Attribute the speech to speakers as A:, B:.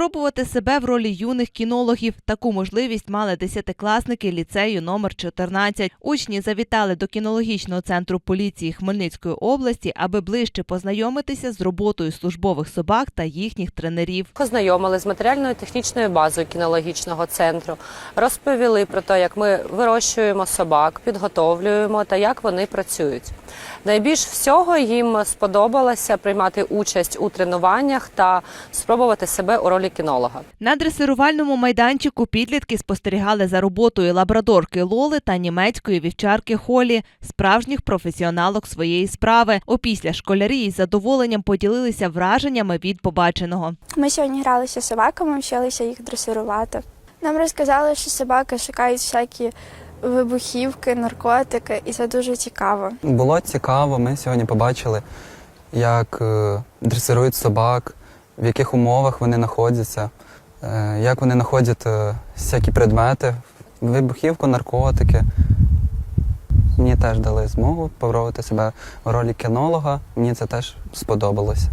A: Спробувати себе в ролі юних кінологів. Таку можливість мали десятикласники ліцею номер 14. Учні завітали до кінологічного центру поліції Хмельницької області, аби ближче познайомитися з роботою службових собак та їхніх тренерів.
B: Познайомили з матеріальною технічною базою кінологічного центру, розповіли про те, як ми вирощуємо собак, підготовлюємо та як вони працюють. Найбільш всього їм сподобалося приймати участь у тренуваннях та спробувати себе у ролі кінолога.
A: На дресирувальному майданчику підлітки спостерігали за роботою лабрадорки Лоли та німецької вівчарки Холі, справжніх професіоналок своєї справи. Опісля школярі із задоволенням поділилися враженнями від побаченого.
C: Ми сьогодні гралися з собаками, вчилися їх дресирувати. Нам розказали, що собаки шукають всякі вибухівки, наркотики, і це дуже цікаво.
D: Було цікаво. Ми сьогодні побачили, як е, дресирують собак, в яких умовах вони знаходяться, е, як вони знаходять е, всякі предмети, вибухівку, наркотики. Мені теж дали змогу попробувати себе в ролі кінолога. Мені це теж сподобалося.